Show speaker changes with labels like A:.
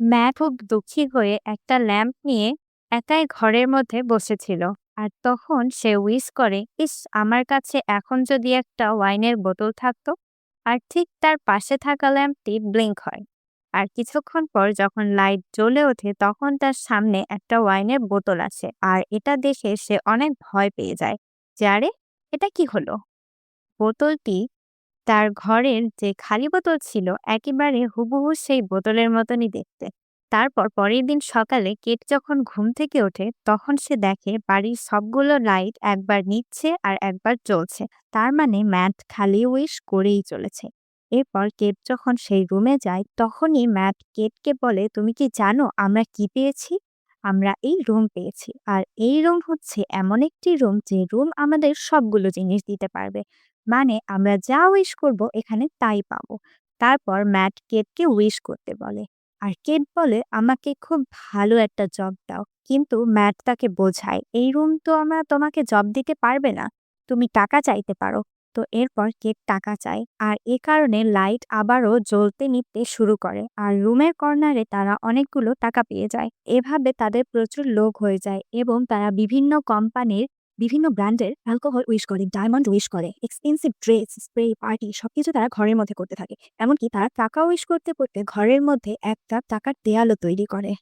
A: Mat খুব দুঃখী হয়ে একটা ল্যাম্প নিয়ে একাই ঘরের মধ্যে বসেছিল। আর তখন সে উইশ করে, ইস, আমার কাছে এখন যদি একটা ওয়াইনের বোতল থাকতো, আর ঠিক তার পাশে থাকা ল্যাম্পটি ব্লিঙ্ক হয়। আর কিছুক্ষণ পর যখন লাইট জ্বলে ওঠে, তখন তার সামনে একটা ওয়াইনের বোতল আসে। আর এটা দেখে সে অনেক ভয় পেয়ে যায় যে, আরে, এটা কি হলো? বোতলটি তার ঘরের যে খালি বোতল ছিল, একেবারে হুবহু সেই বোতলের মতনই দেখতে। তারপর পরের দিন সকালে কেট যখন ঘুম থেকে ওঠে, তখন সে দেখে বাড়ির সবগুলো লাইট একবার নিচ্ছে আর একবার চলছে তার মানে ম্যাট খালি উইশ করেই চলেছে। এরপর কেট যখন সেই রুমে যায়, তখনই ম্যাট কেটকে বলে, তুমি কি জানো আমরা কি পেয়েছি? আমরা এই রুম পেয়েছি। আর এই রুম হচ্ছে এমন একটি রুম যে রুম আমাদের সবগুলো জিনিস দিতে পারবে। মানে আমরা যা উইশ করব এখানে তাই পাবো। তারপর ম্যাট কেটকে উইশ করতে বলে। আর কেট বলে, আমাকে খুব ভালো একটা জব দাও। কিন্তু ম্যাট তাকে বোঝায়, এই রুম তো আমরা তোমাকে জব দিতে পারবে না। তুমি টাকা চাইতে পারো। তো এরপর কেট টাকা চায়। আর এ কারণে লাইট আবারও জ্বলতে নিতে শুরু করে। আর রুমের কর্নারে তারা অনেকগুলো টাকা পেয়ে যায়। এভাবে তাদের প্রচুর লোক হয়ে যায় এবং তারা বিভিন্ন কোম্পানির, বিভিন্ন ব্র্যান্ডের অ্যালকোহল উইশ করে, ডায়মন্ড উইশ করে, এক্সপেন্সিভ ড্রেস, স্প্রে পার্টি সবকিছু তারা ঘরের মধ্যে করতে থাকে। এমনকি তারা টাকা উইশ করতে করতে ঘরের মধ্যে একটা টাকার দেয়ালও তৈরি করে।